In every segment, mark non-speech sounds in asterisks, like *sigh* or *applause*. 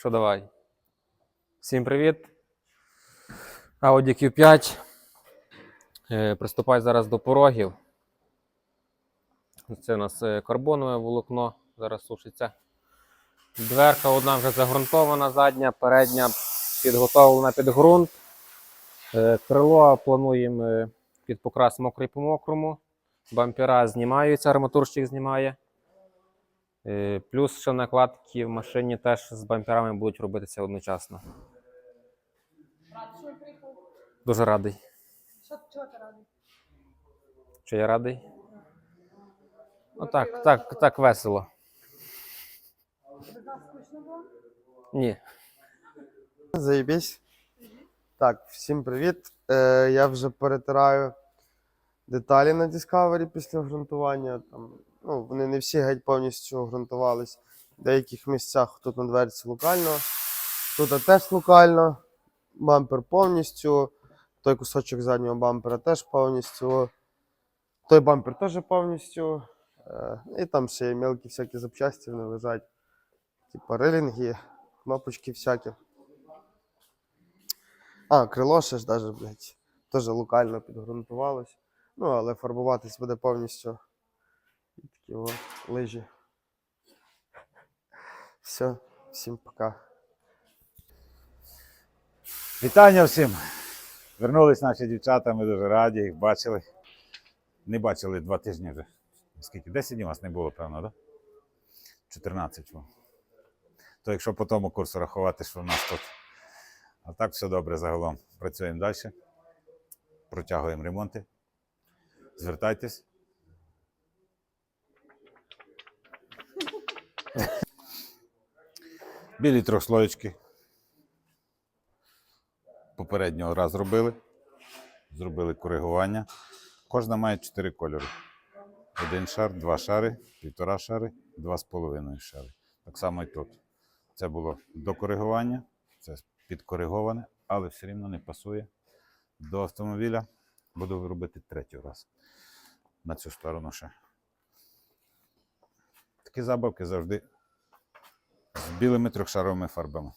Що давай? Всім привіт. Audi Q5. Е, Приступай зараз до порогів. Це у нас е, карбонове волокно, зараз сушиться. Дверка одна вже загрунтована, задня, передня підготовлена під ґрунт. Е, Крило плануємо під покрас мокрий по мокрому. Бампера знімаються, арматурщик знімає. Е, Плюс ще накладки в машині теж з бамперами будуть робитися одночасно. Дуже радий. Що, чого ти радий? Що я радий? Ну так, так, так весело. Скучно було? Ні. Заєбісь. Так, всім привіт. Е, я вже перетираю деталі на Discovery після ґрунтування. Там, ну, вони не всі геть повністю ґрунтувались. В деяких місцях тут на дверці локально, тут теж локально. Бампер повністю. Той кусочок заднього бампера теж повністю. Той бампер теж повністю. Е, і там ще є мелкі всякі запчасті вони лежать. Типа релінги, кнопочки всякі. А, крило ще ж даже, блядь, теж локально підґрунтувалось. Ну, але фарбуватись буде повністю. І такі о, лижі. Все, всім пока. Вітання всім! Вернулись наші дівчата, ми дуже раді, їх бачили. Не бачили два тижні вже. Скільки? 10 днів вас не було, певно, так? Да? 14. То якщо по тому курсу рахувати, що в нас тут. А так все добре загалом. Працюємо далі. Протягуємо ремонти. Звертайтесь. Білі трьохслоєчки. Попереднього раз зробили. Зробили коригування. Кожна має 4 кольори. Один шар, два шари, півтора шари, два з половиною шари. Так само і тут. Це було до коригування, це підкориговане, але все рівно не пасує до автомобіля. Буду робити третій раз. На цю сторону ще. Такі забавки завжди з білими трьохшаровими фарбами.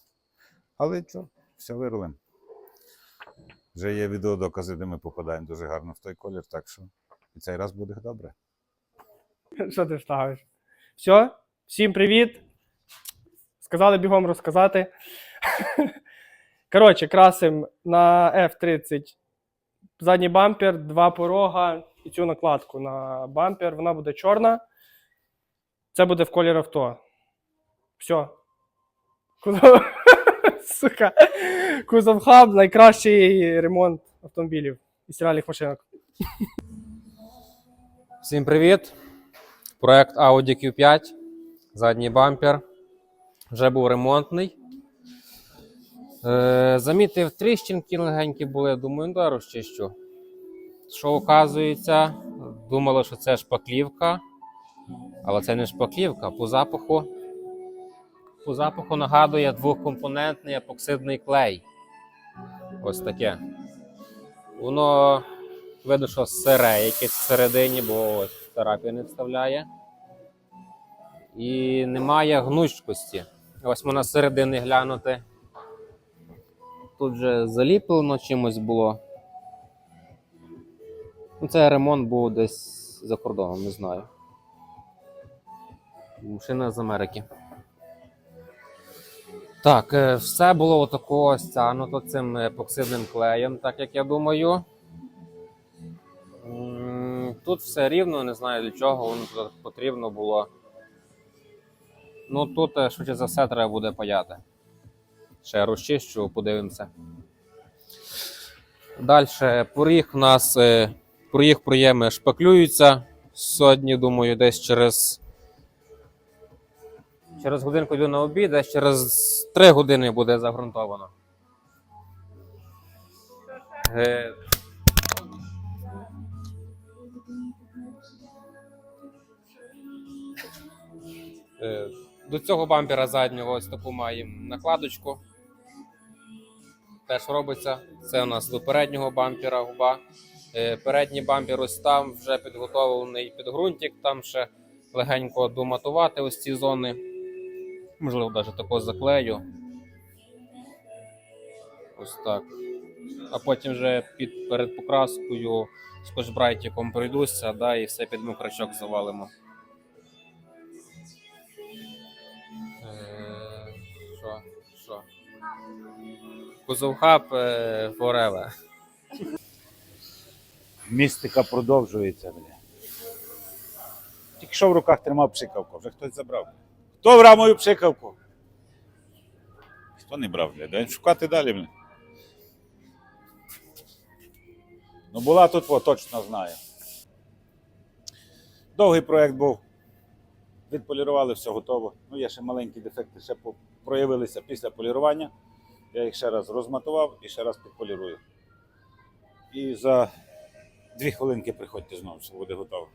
Але що, все вирулимо. Вже є відеодокази, де ми попадаємо дуже гарно в той колір, так що і цей раз буде добре. Що ти ставиш? Все, всім привіт. Сказали бігом розказати. *laughs* Коротше, красим на F30 задній бампер, два порога і цю накладку на бампер. Вона буде чорна. Це буде в колір авто. Все. Кузов... *laughs* Сука. Кузов хаб найкращий ремонт автомобілів і стиральних машинок. Всім привіт. Проект Audi Q5. Задній бампер. Вже був ремонтний. Е, замітив тріщинки легенькі були, думаю, ну да, розчищу. Що оказується, думали, що це шпаклівка, але це не шпаклівка. По запаху, по запаху нагадує двохкомпонентний епоксидний клей. Ось таке. Воно видно, що сире якесь всередині, бо ось терапія не вставляє. І немає гнучкості. Ось можна з середини глянути. Тут же заліплено чимось було. Ну, це ремонт був десь за кордоном, не знаю. Машина з Америки. Так, е, все було отако стягнуто цим епоксидним клеєм, так як я думаю. Тут все рівно, не знаю для чого воно тут потрібно було. Ну тут, е, швидше за все, треба буде паяти. Ще розчищу, подивимося. Далі поріг у нас е, поріг проєми шпаклюються. Сьогодні, думаю, десь через. Через годинку йду на обід, десь через 3 години буде загрунтовано. Е, Е, До цього бампера заднього ось таку маємо накладочку. Теж робиться. Це у нас до переднього бампера губа. Е, Передній бампер ось там вже підготовлений підґрунтик, там ще легенько доматувати ось ці зони. Можливо, навіть такого заклею. Ось так. А потім вже під, перед покраскою скотчбрайтиком пройдуся, да, і все під мокрачок завалимо. Е, Що? Що? Кузовхаб е, Forever. Містика продовжується, бля. Тільки що в руках тримав пшикавку, вже хтось забрав. Хто брав мою пшикавку? Хто не брав, бля? Шукати далі, бля. Ну була тут, о, точно знаю. Довгий проєкт був. Відполірували, все готово. Ну, є ще маленькі дефекти, ще проявилися після полірування. Я їх ще раз розматував і ще раз підполірую. І за Дві хвилинки приходьте знову, що буде готово.